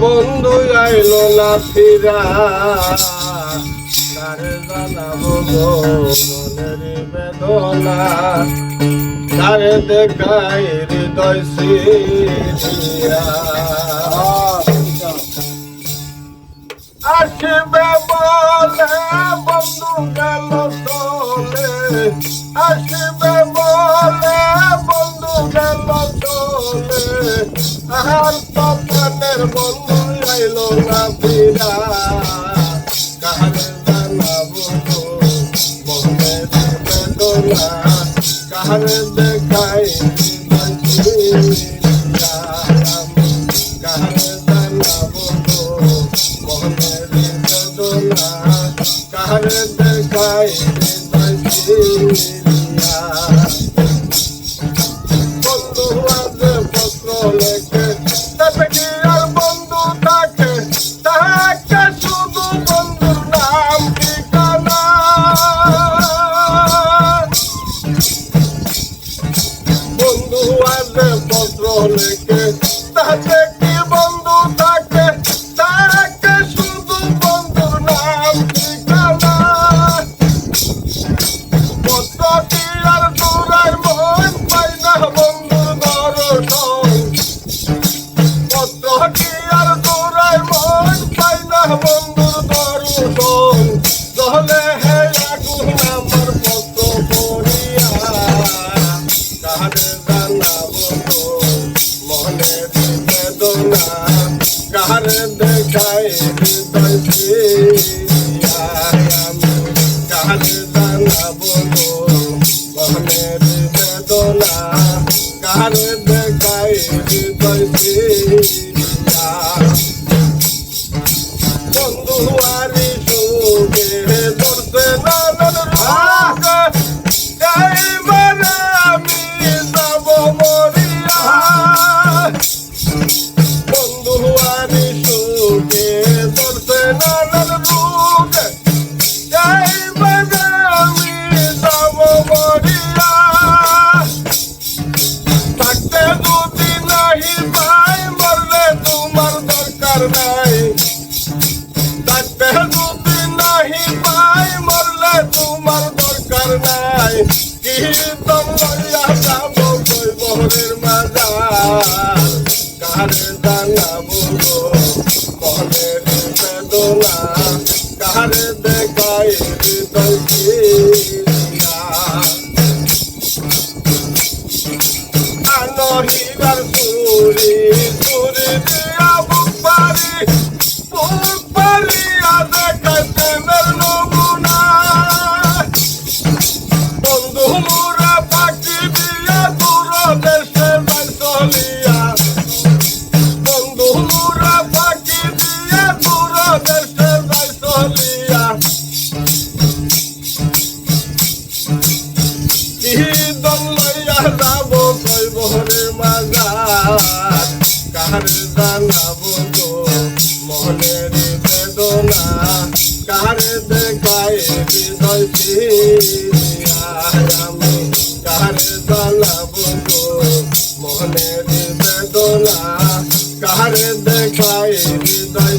বন্ধু আইলো না ফিরা। তারে জানাব মনের বেদনা। তারে দেখাই বন্ধু গেল আসবে তপনের বন্ধু আইলো না ফিরা কাহারে জানাব গো মনের বেদনা কাহারে দেখাই কাহারে জানাব গো মনের বেদনা কাহারে দেখাই আছে পত্র লেখে। পত্র লেখে তাতে কি বন্ধু থাকে তাকে শুধু বন্ধুর নাম ঠিকানা পত্র কি আর দূরার মন পাই না বন্ধুর দর্শন পত্র কি আর দূরার মন পাই না বন্ধুর দর্শন জলে হে আগুন আমার পত্র পড়িয়া কাহারে জানাব গো মনের বেদনা কাহারে দেখাই হৃদয় ফিরিয়া জানাব গো মনের বেদনা কাহারে দেখাই হৃদয় ফিরিয়া বন্ধু আরি থাকতে যদি নাহি পাই মরলে তোমার দরকার নাই কীর্তন লইয়া যাব কই বহরের মাজার কারে জানাব মনের বেদনা কারে দেখাই হৃদয় সুরি সুরি দিয়া বন্ধু মোরা পাখি দিয়া দূর দেশে যাই চলিয়া। বন্ধু মোরা পাখি দিয়া দূর দেশে যাই চলিয়া। ঈদন লইয়া যাব কাহারে হৃদয় আমি কার দলাব মনের বেদনা কার দেখাই হৃদয়